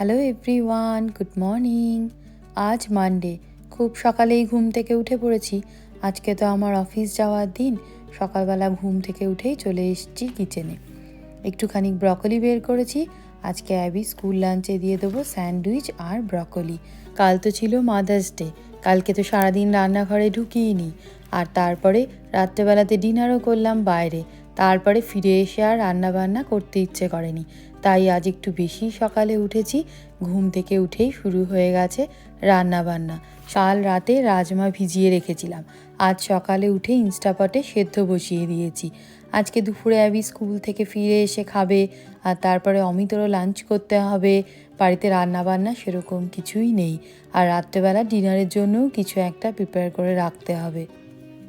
Hello everyone good morning আজ Monday খুব সকালেই ঘুম থেকে উঠে পড়েছি। আজকে তো আমার অফিস যাওয়ার দিন। সকালবেলা ঘুম থেকে উঠেই চলে এসেছি কিচেনে একটুখানি ব্রকলি বের করেছি। আজকে অ্যাবি স্কুল লাঞ্চে দিয়ে দেবো স্যান্ডউইচ আর ব্রকলি কাল তো ছিল মাদার্স ডে কালকে তো সারাদিন রান্নাঘরে ঢুকিয়ে আর তারপরে রাত্রেবেলাতে ডিনারও করলাম বাইরে। তারপরে ফিরে এসে আর রান্না বান্না করতে ইচ্ছে করেনি। তাই আজ একটু বেশি সকালে উঠেছি। ঘুম থেকে উঠেই শুরু হয়ে গেছে রান্না বান্না কাল রাতে রাজমা ভিজিয়ে রেখেছিলাম। আজ সকালে উঠে ইনস্টাপটে সেদ্ধ বসিয়ে দিয়েছি। আজকে দুপুরে অ্যাবি স্কুল থেকে ফিরে এসে খাবে, আর তারপরে অমিতরও লাঞ্চ করতে হবে। বাড়িতে রান্না বান্না সেরকম কিছুই নেই। আর রাত্রেবেলা ডিনারের জন্যও কিছু একটা প্রিপেয়ার করে রাখতে হবে।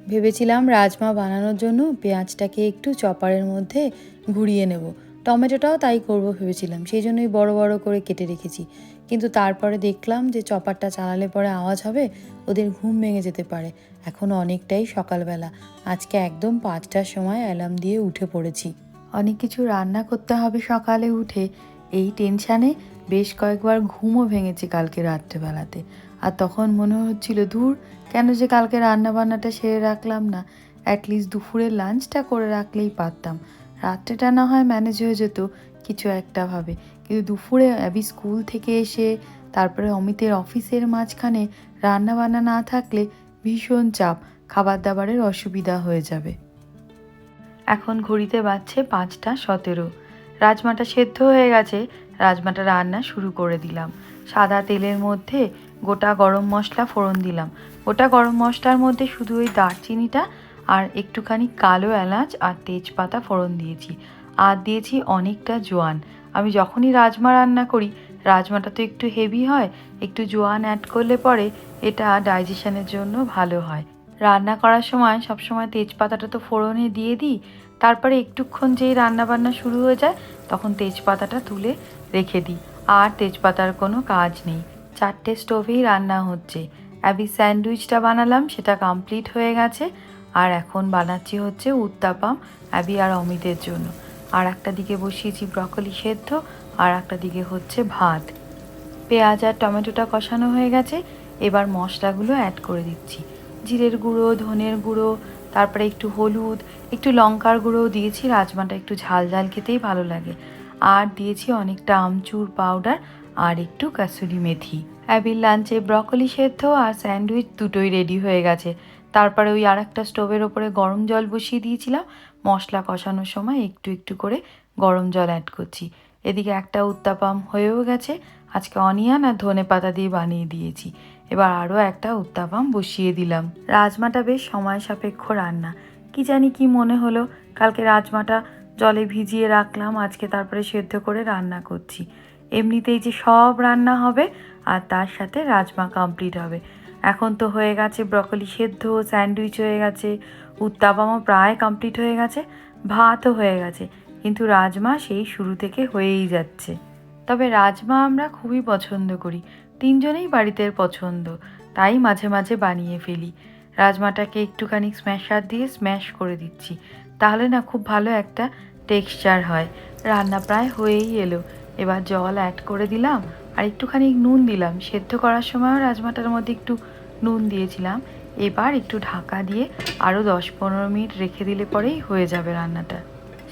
ভেবেছিলাম রাজমা বানানোর জন্য পেঁয়াজটাকে একটু চপারের মধ্যে ঘুরিয়ে নেব। টমেটোটাও তাই করব ভেবেছিলাম, সেই জন্যই বড় বড় করে কেটে রেখেছি। কিন্তু তারপরে দেখলাম যে চপারটা চালালে পরে আওয়াজ হবে, ওদের ঘুম ভেঙে যেতে পারে। এখন অনেকটাই সকালবেলা, আজকে একদম পাঁচটার সময় অ্যালার্ম দিয়ে উঠে পড়েছি। অনেক কিছু রান্না করতে হবে সকালে উঠে, এই টেনশানে বেশ কয়েকবার ঘুমও ভেঙেছি কালকে রাত্রেবেলাতে। আর তখন মনে হচ্ছিল দূর কেন যে কালকে রান্না বান্নাটা সেরে রাখলাম না অ্যাটলিস্ট দুপুরের লাঞ্চটা করে রাখলেই পারতাম। রাত্রেটা না হয় ম্যানেজ হয়ে যেত, কিছু একটা ভাবে। কিন্তু দুপুরে অ্যাবি স্কুল থেকে এসে, তারপরে অমিতের অফিসের মাঝখানে রান্না বান্না না থাকলে ভীষণ চাপ খাবার দাবারের অসুবিধা হয়ে যাবে। এখন ঘড়িতে বাজছে পাঁচটা সতেরো। রাজমাটা সেদ্ধ হয়ে গেছে, রাজমাটা রান্না শুরু করে দিলাম। সাদা তেলের মধ্যে গোটা গরম মশলা ফোড়ন দিলাম। গোটা গরম মশলার মধ্যে শুধু ওই দারচিনিটা আর একটুখানি কালো এলাচ আর তেজপাতা ফোড়ন দিয়েছি। আর দিয়েছি অনেকটা জোয়ান। আমি যখনই রাজমা রান্না করি, রাজমাটা তো একটু হেভি হয়, একটু জোয়ান অ্যাড করলে পরে এটা ডাইজেশনের জন্য ভালো হয়। রান্না করার সময় সবসময় তেজপাতাটা তো ফোড়নে দিয়ে দিই। তারপরে একটুক্ষণ যেই রান্না বান্না শুরু হয়ে যায়, তখন তেজপাতাটা তুলে রেখে দিই। আর তেজপাতার কোনো কাজ নেই। চারটে স্টোভেই রান্না হচ্ছে। অ্যাবি স্যান্ডউইচটা বানালাম, সেটা কমপ্লিট হয়ে গেছে। আর এখন বানাচ্ছি হচ্ছে উত্তাপাম, অ্যাবি আর অমিতের জন্য। আর একটা দিকে বসিয়েছি ব্রকলি সেদ্ধ, আর একটা দিকে হচ্ছে ভাত। পেঁয়াজ আর টমেটোটা কষানো হয়ে গেছে, এবার মশলাগুলো অ্যাড করে দিচ্ছি। জিরের গুঁড়ো, ধনের গুঁড়ো, তারপরে একটু হলুদ, একটু লঙ্কার গুঁড়োও দিয়েছি, রাজমাটা একটু ঝাল ঝাল খেতেই ভালো লাগে। আর দিয়েছি অনেকটা আমচুর পাউডার আর একটু কাসুরি মেথি। অ্যাবির লাঞ্চে ব্রকলি সেদ্ধ আর স্যান্ডউইচ দুটোই রেডি হয়ে গেছে। তারপরে ওই আর একটা স্টোভের ওপরে গরম জল বসিয়ে দিয়েছিলাম। মশলা কষানোর সময় একটু একটু করে গরম জল অ্যাড করছি। এদিকে একটা উত্তাপাম হয়েও গেছে। আজকে অনিয়ন আর ধনে পাতা দিয়ে বানিয়ে দিয়েছি। এবার আরও একটা উত্তাপাম বসিয়ে দিলাম। রাজমাটা বেশ সময় সাপেক্ষ রান্না। কি জানি কি মনে হলো, কালকে রাজমাটা জলে ভিজিয়ে রাখলাম, আজকে তারপরে সেদ্ধ করে রান্না করছি। এমনিতেই যে সব রান্না হবে, আর তার সাথে রাজমা কমপ্লিট হবে। এখন তো হয়ে গেছে ব্রকলি সেদ্ধ, স্যান্ডউইচ হয়ে গেছে উত্তাপামও প্রায় কমপ্লিট হয়ে গেছে, ভাতও হয়ে গেছে। কিন্তু রাজমা সেই শুরু থেকে হয়েই যাচ্ছে। তবে রাজমা আমরা খুবই পছন্দ করি, তিনজনেই বাড়িতে পছন্দ, তাই মাঝে মাঝে বানিয়ে ফেলি। রাজমাটাকে একটুখানি স্ম্যাশার দিয়ে স্ম্যাশ করে দিচ্ছি, তাহলে না খুব ভালো একটা টেক্সচার হয়। রান্না প্রায় হয়েই এলো, এবার জল অ্যাড করে দিলাম আর একটুখানি নুন দিলাম। সেদ্ধ করার সময়ও রাজমাটার মধ্যে একটু নুন দিয়েছিলাম। এবার একটু ঢাকা দিয়ে আরও দশ পনেরো মিনিট রেখে দিলে পরেই হয়ে যাবে রান্নাটা।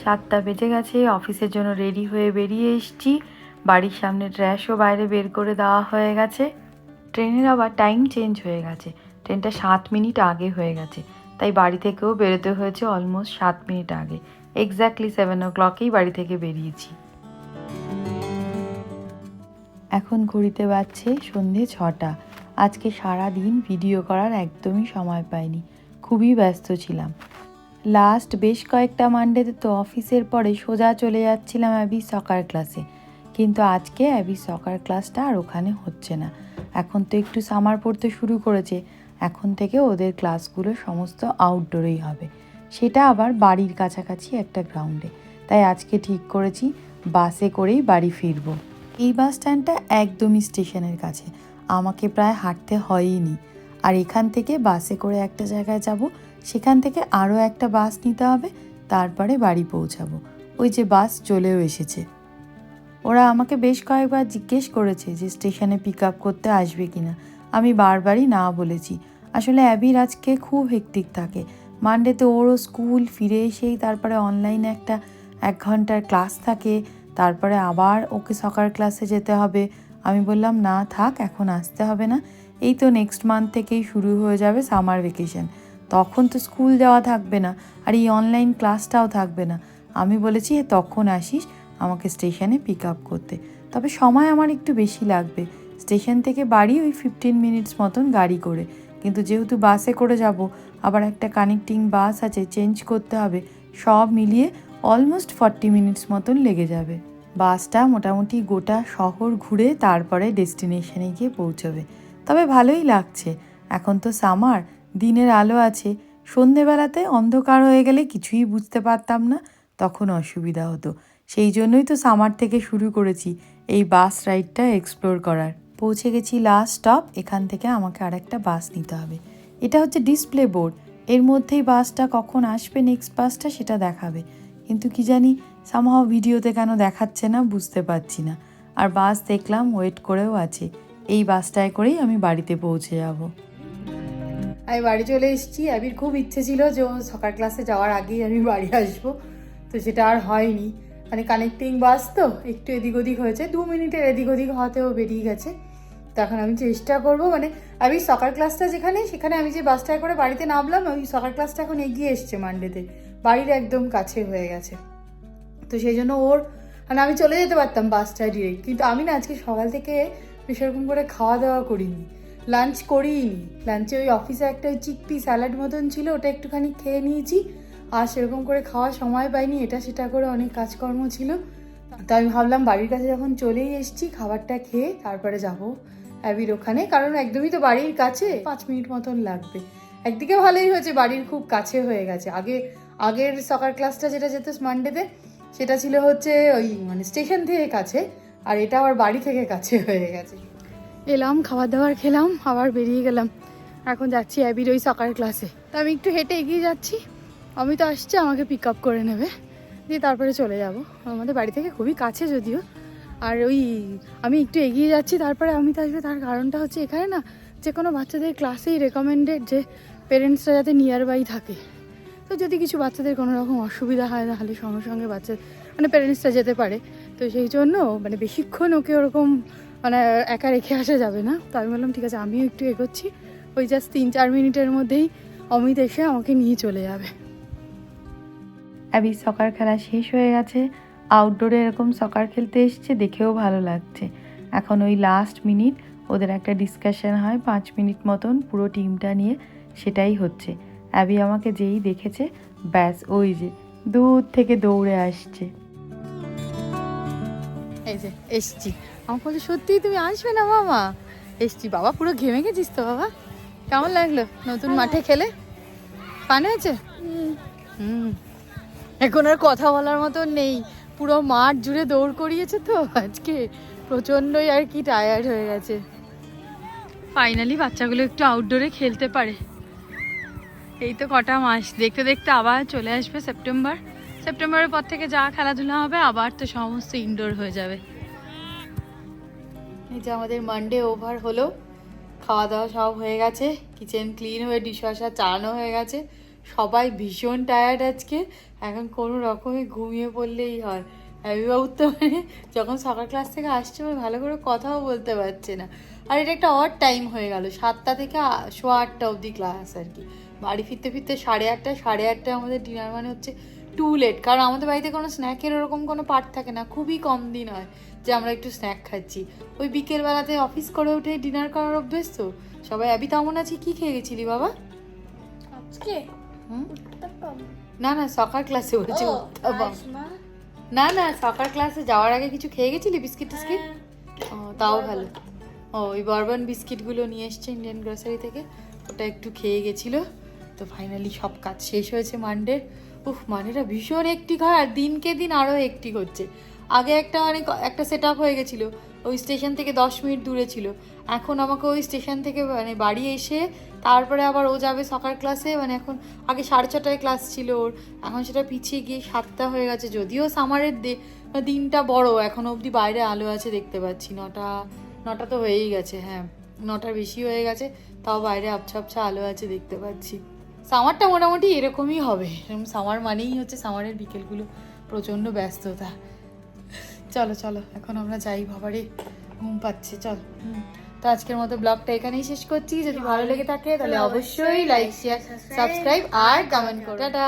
সাতটা বেজে গেছে, অফিসের জন্য রেডি হয়ে বেরিয়ে এসছি। বাড়ির সামনে ট্র্যাশও বাইরে বের করে দেওয়া হয়ে গেছে। ট্রেনের আবার টাইম চেঞ্জ হয়ে গেছে। ট্রেনটা সাত মিনিট আগে হয়ে গেছে। তাই বাড়ি থেকেও বেরোতে হয়েছে অলমোস্ট সাত মিনিট আগে। এক্স্যাক্টলি সেভেন ও ক্লকেই বাড়ি থেকে বেরিয়েছি। এখন ঘড়িতে বাজছে সন্ধে ছটা। আজকে সারা দিন ভিডিও করার একদমই সময় পাইনি। খুবই ব্যস্ত ছিলাম। লাস্ট বেশ কয়েকটা মানডেতে তো অফিসের পরে সোজা চলে যাচ্ছিলাম অ্যাবি সকার ক্লাসে কিন্তু আজকে অ্যাবি সকার ক্লাসটা আর ওখানে হচ্ছে না। এখন তো একটু সামার পড়তে শুরু করেছে। এখন থেকে ওদের ক্লাসগুলো সমস্ত আউটডোরেই হবে। সেটা আবার বাড়ির কাছাকাছি একটা গ্রাউন্ডে তাই আজকে ঠিক করেছি বাসে করেই বাড়ি ফিরবো। এই বাস স্ট্যান্ডটা একদমই স্টেশনের কাছে। আমাকে প্রায় হাঁটতে হয়ইনি। আর এখান থেকে বাসে করে একটা জায়গায় যাব, সেখান থেকে আরও একটা বাস নিতে হবে, তারপরে বাড়ি পৌঁছাবো। ওই যে বাস চলেও এসেছে। ওরা আমাকে বেশ কয়েকবার জিজ্ঞেস করেছে যে স্টেশনে পিক আপ করতে আসবে কি না আমি বারবারই না বলেছি। আসলে অ্যাবির আজকে খুব হেক্টিক থাকে। মানডেতে ওরও স্কুল ফিরে এসেই তারপরে অনলাইনে একটা এক ঘণ্টার ক্লাস থাকে। তারপরে আবার ওকে সকার ক্লাসে যেতে হবে। আমি বললাম না থাক এখন আসতে হবে না। এই তো নেক্সট মান্থ থেকেই শুরু হয়ে যাবে সামার ভেকেশন তখন তো স্কুল যাওয়া থাকবে না আর এই অনলাইন ক্লাসটাও থাকবে না। আমি বলেছি "এ, তখন আসিস আমাকে স্টেশনে পিক আপ করতে। তবে সময় আমার একটু বেশি লাগবে। স্টেশন থেকে বাড়ি ওই ফিফটিন মিনিটস মতন গাড়ি করে। কিন্তু যেহেতু বাসে করে যাব আবার একটা কানেক্টিং বাস আছে চেঞ্জ করতে হবে সব মিলিয়ে অলমোস্ট ফর্টি মিনিটস মতন লেগে যাবে। বাসটা মোটামুটি গোটা শহর ঘুরে তারপরে ডেস্টিনেশনে গিয়ে পৌঁছবে। তবে ভালোই লাগছে। এখন তো সামার দিনের আলো আছে। সন্ধেবেলাতে অন্ধকার হয়ে গেলে কিছুই বুঝতে পারতাম না, তখন অসুবিধা হতো। সেই জন্যই তো সামার থেকে শুরু করেছি, এই বাস রাইডটা এক্সপ্লোর করার। পৌঁছে গেছি লাস্ট স্টপ এখান থেকে আমাকে আর একটা বাস নিতে হবে। এটা হচ্ছে ডিসপ্লে বোর্ড এর মধ্যেই বাসটা কখন আসবে নেক্সট বাসটা সেটা দেখাবে। কিন্তু কি জানি সামহাও ভিডিওতে কেন দেখাচ্ছে না, বুঝতে পারছি না। আর বাস দেখলাম ওয়েট করেও আছে। এই বাসটায় করেই আমি বাড়িতে পৌঁছে যাব। আমি বাড়ি চলে এসেছি। আবির খুব ইচ্ছে ছিল যে ও সকাল ক্লাসে যাওয়ার আগেই আমি বাড়ি আসব। তো সেটা আর হয়নি। মানে কানেক্টিং বাস তো, একটু এদিক ওদিক হয়েছে। দু মিনিটের এদিক ওদিক হওয়াতেও বেরিয়ে গেছে। তো এখন আমি চেষ্টা করব মানে আমি সকাল ক্লাসটা যেখানে, সেখানে আমি যে বাসটায় করে বাড়িতে নামলাম, ওই সকাল ক্লাসটা এখন এগিয়ে এসছে মানডেতে বাড়ির একদম কাছে হয়ে গেছে। তো সেই জন্য ওর মানে আমি চলে যেতে পারতাম বাসটায় ডিরেক্ট কিন্তু আমি না আজকে সকাল থেকে সেরকম করে খাওয়া দাওয়া করিনি লাঞ্চ করিনি লাঞ্চে ওই অফিসে একটা ওই চিকপি স্যালাড মতন ছিল, ওটা একটুখানি খেয়ে নিয়েছি। আর সেরকম করে খাওয়ার সময় পাইনি, এটা সেটা করে অনেক কাজকর্ম ছিল। তো আমি ভাবলাম বাড়ির কাছে যখন চলেই এসেছি, খাবারটা খেয়ে তারপরে যাব অ্যাবির ওখানে, কারণ একদমই তো বাড়ির কাছে, পাঁচ মিনিট মতন লাগবে। একদিকে ভালোই হয়েছে, বাড়ির খুব কাছে হয়ে গেছে। আগে আগের সকার ক্লাসটা যেটা যেত মানডেতে সেটা ছিল হচ্ছে ওই মানে স্টেশন থেকে কাছে, আর এটা আবার বাড়ি থেকে কাছে হয়ে গেছে। এলাম খাবার দাবার খেলাম, আবার বেরিয়ে গেলাম। এখন যাচ্ছি অ্যাবির ওই সকার ক্লাসে তো আমি একটু হেঁটে এগিয়ে যাচ্ছি। আমি তো আসছে, আমাকে পিক আপ করে নেবে। দিয়ে তারপরে চলে যাব। আমাদের বাড়ি থেকে খুবই কাছে যদিও। আর ওই আমি একটু এগিয়ে যাচ্ছি, তারপরে আমি তো আসবে। তার কারণটা হচ্ছে এখানে না যে কোনো বাচ্চাদের ক্লাসেই রেকমেন্ডেড যে পেরেন্টসরা যাতে নিয়ার বাই থাকে। তো যদি কিছু বাচ্চাদের কোনো রকম অসুবিধা হয়, তাহলে সঙ্গে সঙ্গে বাচ্চা মানে প্যারেন্টসরা যেতে পারে। তো সেই জন্য মানে বেশিক্ষণ ওকে ওরকম মানে একা রেখে আসা যাবে না। তো আমি বললাম, ঠিক আছে, আমিও একটু এগোচ্ছি। ওই জাস্ট তিন চার মিনিটের মধ্যেই অমিত এসে আমাকে নিয়ে চলে যাবে। অ্যাবি সকার খেলা শেষ হয়ে গেছে। আউটডোরে এরকম সকার খেলতে এসছে, দেখেও ভালো লাগছে। এখন ওই লাস্ট মিনিট ওদের একটা ডিসকাশন হয়, পাঁচ মিনিট মতন পুরো টিমটা নিয়ে, সেটাই হচ্ছে। অ্যাবি আমাকে যেই দেখেছে ব্যাস ওই যে দূর থেকে দৌড়ে আসছে। এই যে এসছি। আমার বলছে সত্যি তুমি আসবে না মামা? এসছি বাবা পুরো ঘেমে গেছিস তো বাবা। কেমন লাগল? নতুন মাঠে খেলে? পান হয়েছে? হুম। এখন আর কথা বলার মতো নেই। পুরো মাঠ জুড়ে দৌড় করিয়েছে তো আজকে প্রচণ্ডই আর কি টায়ার্ড হয়ে গেছে। ফাইনালি বাচ্চাগুলো একটু আউটডোরে খেলতে পারে। এই তো কটা মাস। দেখতে দেখতে আবার চলে আসবে সেপ্টেম্বর। সেপ্টেম্বরের পর থেকে যা খেলাধুলা হবে, আবার তো সমস্ত ইনডোর হয়ে যাবে। এই যে আমাদের মানডে ওভার হলো। খাওয়া দাওয়া সব হয়ে গেছে। কিচেন ক্লিন হয়ে ডিশওয়াশার চালানো হয়ে গেছে। সবাই ভীষণ টায়ার্ড আজকে। এখন কোনো রকমে ঘুমিয়ে পড়লেই হয়। অভিভাবক তো মানে যখন সকাল ক্লাস থেকে আসছে মানে ভালো করে কথাও বলতে পারছে না। আর এটা একটা অড টাইম হয়ে গেল। সাতটা থেকে সোয়া আটটা অবধি ক্লাস আর কি। বাড়ি ফিরতে ফিরতে সাড়ে আটটা সাড়ে আটটায় আমাদের ডিনার মানে হচ্ছে টু লেট কারণ আমাদের বাড়িতে কোনো স্ন্যাকের ওরকম কোনো পার্ট থাকে না খুবই কম দিন হয় যে আমরা একটু স্ন্যাক খাচ্ছি। ওই বিকেলবেলাতে অফিস করে উঠে ডিনার করার অভ্যেস তো? সবাই অ্যাবি তেমন আছি কি খেয়ে গেছিলি বাবা? আজকে? হুম? না না সকার ক্লাসে বলছি উত্তাপাম। না না সকার ক্লাসে যাওয়ার আগে কিছু খেয়ে গেছিলি? বিস্কিট টিস্কিট? ও তাও ভালো। ও ওই বরবন বিস্কিটগুলো নিয়ে এসছে ইন্ডিয়ান গ্রোসারি থেকে। ওটা একটু খেয়ে গেছিল। তো ফাইনালি সব কাজ শেষ হয়েছে মানডের উফ, মানেটা ভীষণ একটি হয় আর দিনকে দিন আরও একটি হচ্ছে। আগে একটা মানে একটা সেট হয়ে গেছিল, ওই স্টেশন থেকে দশ মিনিট দূরে ছিল। এখন আমাকে ওই স্টেশন থেকে মানে বাড়ি এসে, তারপরে আবার ও যাবে সকাল ক্লাসে মানে এখন আগে সাড়ে ছটায় ক্লাস ছিল ওর। এখন সেটা পিছিয়ে গিয়ে সাতটা হয়ে গেছে, যদিও সামারের দে দিনটা বড়, এখন অবধি বাইরে আলো আছে দেখতে পাচ্ছি। নটা নটা তো হয়েই গেছে হ্যাঁ নটার বেশি হয়ে গেছে, তাও বাইরে আবছা আবছা আলো আছে দেখতে পাচ্ছি। সামারটা মোটামুটি এরকমই হবে। এরকম সামার মানেই হচ্ছে সামারের বিকেলগুলো প্রচণ্ড ব্যস্ততা। চলো চলো এখন আমরা যাই ভাবারে ঘুম পাচ্ছি চল। তো আজকের মতো ব্লগটা এখানেই শেষ করছি। যদি ভালো লেগে থাকে তাহলে অবশ্যই লাইক শেয়ার সাবস্ক্রাইব আর কমেন্ট করো। টাটা।